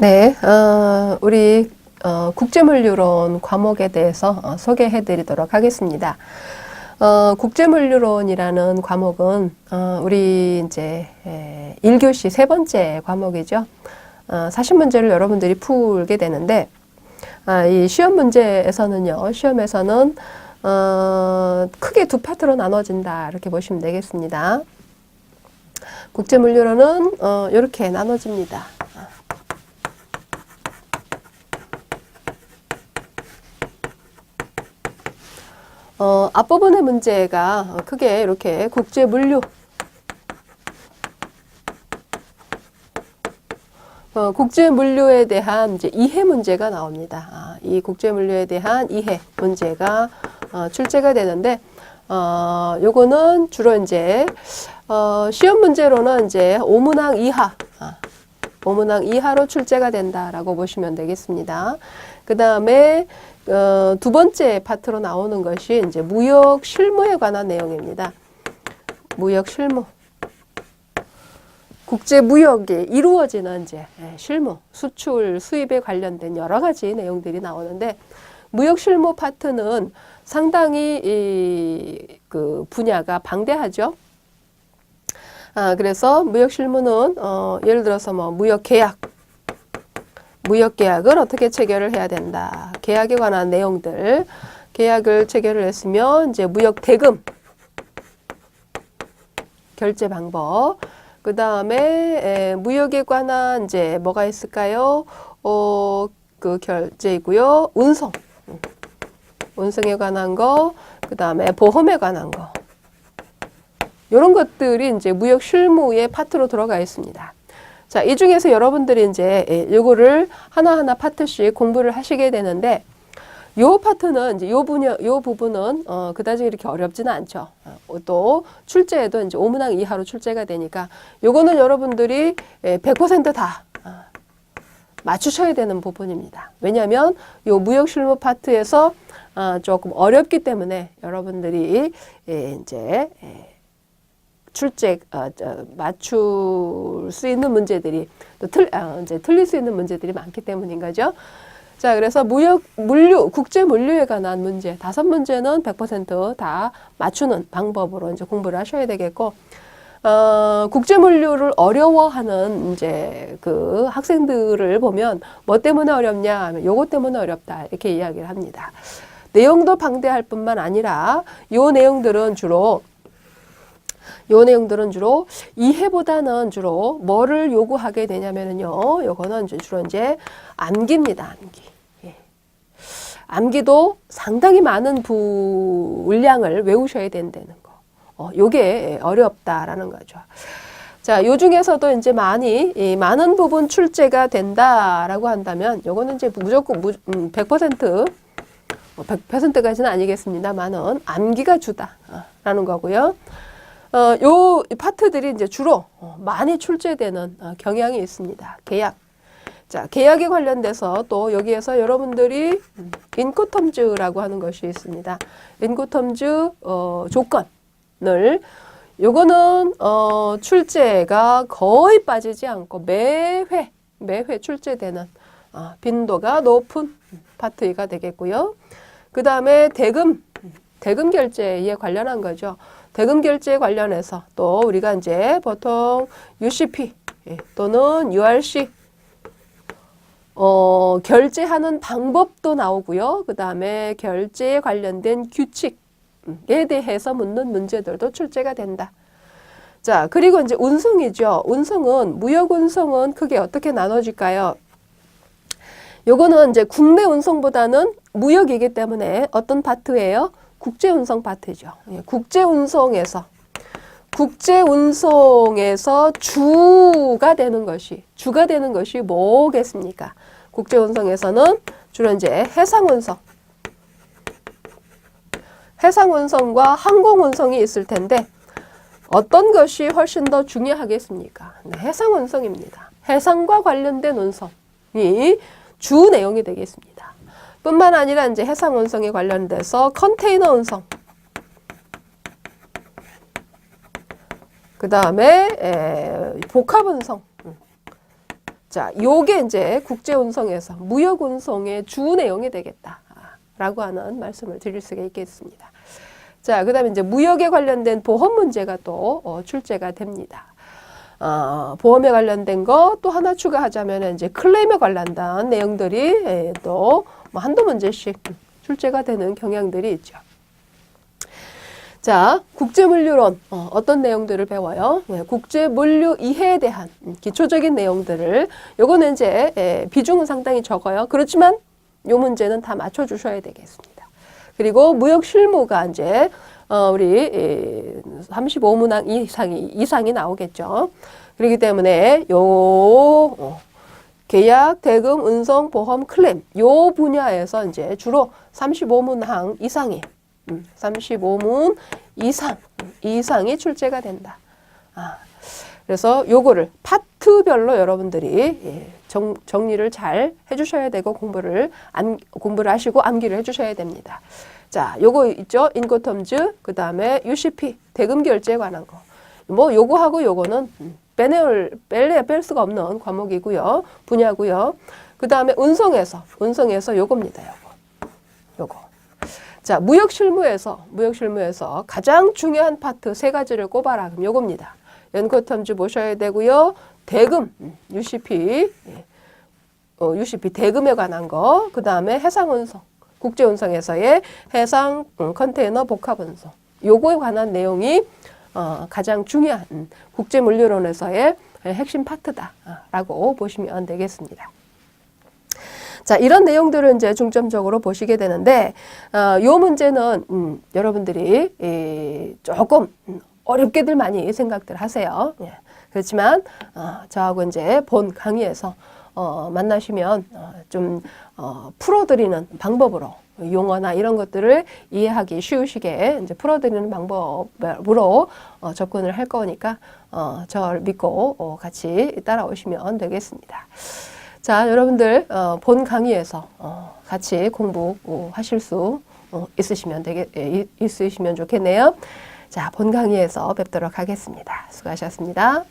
네, 어, 우리 어, 국제물류론 과목에 대해서 어, 소개해 드리도록 하겠습니다. 어, 국제물류론이라는 과목은 어, 우리 이제 에, 1교시 세 번째 과목이죠. 어, 사실 문제를 여러분들이 풀게 되는데 아, 이 시험 문제에서는요, 시험에서는 어, 크게 두 파트로 나눠진다 이렇게 보시면 되겠습니다. 국제물류론은 어, 이렇게 나눠집니다. 어, 앞부분의 문제가 크게 이렇게 국제 물류 어, 국제 물류에 대한 이제 이해 문제가 나옵니다. 아, 이 국제 물류에 대한 이해 문제가 어, 출제가 되는데 어, 요거는 주로 이제 어, 시험 문제로는 이제 오문항 이하 아, 오문항 이하로 출제가 된다라고 보시면 되겠습니다. 그 다음에 어, 두 번째 파트로 나오는 것이 이제 무역 실무에 관한 내용입니다. 무역 실무. 국제 무역이 이루어지는 이제 예, 실무, 수출, 수입에 관련된 여러 가지 내용들이 나오는데 무역 실무 파트는 상당히 이, 그 분야가 방대하죠. 아, 그래서 무역 실무는 어, 예를 들어서 뭐 무역 계약, 무역 계약을 어떻게 체결을 해야 된다. 계약에 관한 내용들, 계약을 체결을 했으면 이제 무역 대금 결제 방법, 그 다음에 무역에 관한 이제 뭐가 있을까요? 어, 그 결제이고요. 운송, 운송에 관한 거, 그 다음에 보험에 관한 거. 이런 것들이 이제 무역 실무의 파트로 들어가 있습니다. 자, 이 중에서 여러분들이 이제 예, 요거를 하나하나 파트씩 공부를 하시게 되는데 요 파트는 이제 요 분야 요 부분은 어 그다지 이렇게 어렵지는 않죠. 어, 또 출제에도 이제 오문항 이하로 출제가 되니까 요거는 여러분들이 예, 100%다 어, 맞추셔야 되는 부분입니다. 왜냐하면 요 무역 실무 파트에서 어, 조금 어렵기 때문에 여러분들이 예, 이제 예, 출제 어, 저, 맞출 수 있는 문제들이 또 틀, 아, 이제 틀릴 수 있는 문제들이 많기 때문인 거죠. 자, 그래서 무역 물류 국제 물류에 관한 문제 다섯 문제는 100%다 맞추는 방법으로 이제 공부를 하셔야 되겠고 어, 국제 물류를 어려워하는 이제 그 학생들을 보면 뭐 때문에 어렵냐 하면 요거 때문에 어렵다 이렇게 이야기를 합니다. 내용도 방대할 뿐만 아니라 요 내용들은 주로 요 내용들은 주로 이해보다는 주로 뭐를 요구하게 되냐면은요. 요거는 주로 이제 암기입니다. 암기. 예. 암기도 상당히 많은 분량을 외우셔야 된다는 거. 어, 요게 어렵다라는 거죠. 자, 요 중에서도 이제 많이, 이 많은 부분 출제가 된다라고 한다면, 요거는 이제 무조건 무, 음, 100%, 100%까지는 아니겠습니다만은 암기가 주다라는 거고요. 어, 요 파트들이 이제 주로 어, 많이 출제되는 어, 경향이 있습니다. 계약. 자, 계약에 관련돼서 또 여기에서 여러분들이 음, 인코텀즈라고 하는 것이 있습니다. 인코텀즈 어, 조건을 요거는 어, 출제가 거의 빠지지 않고 매회 매회 출제되는 어, 빈도가 높은 파트가 되겠고요. 그 다음에 대금 대금 결제에 관련한 거죠. 대금 결제 관련해서 또 우리가 이제 보통 UCP 예, 또는 URC 어, 결제하는 방법도 나오고요. 그 다음에 결제에 관련된 규칙에 대해서 묻는 문제들도 출제가 된다. 자, 그리고 이제 운송이죠. 운송은, 무역 운송은 크게 어떻게 나눠질까요? 요거는 이제 국내 운송보다는 무역이기 때문에 어떤 파트예요? 국제 운송 파트죠. 예, 국제 운송에서 국제 운송에서 주가 되는 것이 주가 되는 것이 뭐겠습니까? 국제 운송에서는 주로 이제 해상 운송 해상 운송과 항공 운송이 있을 텐데 어떤 것이 훨씬 더 중요하겠습니까? 네, 해상 운송입니다. 해상과 관련된 운송이 주 내용이 되겠습니다. 뿐만 아니라 이제 해상 운송에 관련돼서 컨테이너 운송, 그 다음에 복합 운송, 자, 요게 이제 국제 운송에서 무역 운송의 주 내용이 되겠다라고 하는 말씀을 드릴 수가 있겠습니다. 자, 그 다음에 이제 무역에 관련된 보험 문제가 또 어, 출제가 됩니다. 어, 보험에 관련된 거 또 하나 추가하자면 이제 클레임에 관련된 내용들이 예, 또 뭐 한두 문제씩 출제가 되는 경향들이 있죠. 자, 국제물류론 어, 어떤 내용들을 배워요? 네, 국제물류 이해에 대한 음, 기초적인 내용들을 요거는 이제 예, 비중은 상당히 적어요. 그렇지만 요 문제는 다 맞춰 주셔야 되겠습니다. 그리고 무역 실무가 이제 어, 우리 예, 35문항 이상이 이상이 나오겠죠. 그렇기 때문에 요 어, 계약, 대금, 운송, 보험, 클레임 요 분야에서 이제 주로 35문항 이상이 음, 35문 이상 이상이 출제가 된다. 아, 그래서 요거를 파트별로 여러분들이 예, 정, 정리를 잘 해주셔야 되고 공부를 안, 공부를 하시고 암기를 해주셔야 됩니다. 자, 요거 있죠? 인코텀즈, 그 다음에 UCP, 대금 결제에 관한 거. 뭐 요거하고 요거는 음, 빼내올 뺄래야 뺄 수가 없는 과목이고요, 분야고요. 그 다음에 운송에서 운송에서 요겁니다, 요거, 요거. 자, 무역 실무에서 무역 실무에서 가장 중요한 파트 세 가지를 꼽아라. 그럼 요겁니다. 연코텀즈 보셔야 되고요. 대금, 음, UCP, 예. 어, UCP 대금에 관한 거, 그 다음에 해상 운송, 국제 운송에서의 해상 음, 컨테이너 복합 운송. 요거에 관한 내용이 어, 가장 중요한 음, 국제 물류론에서의 핵심 파트다라고 보시면 되겠습니다. 자, 이런 내용들을 이제 중점적으로 보시게 되는데, 어, 요 문제는, 음, 여러분들이, 이, 조금, 음, 어렵게들 많이 생각들 하세요. 예. 그렇지만, 어, 저하고 이제 본 강의에서, 어, 만나시면, 어, 좀, 어, 풀어드리는 방법으로, 용어나 이런 것들을 이해하기 쉬우시게 이제 풀어드리는 방법으로 어, 접근을 할 거니까, 어, 저를 믿고 어, 같이 따라오시면 되겠습니다. 자, 여러분들 어, 본 강의에서 어, 같이 공부하실 수 어, 있으시면 되게 예, 있으시면 좋겠네요. 자, 본 강의에서 뵙도록 하겠습니다. 수고하셨습니다.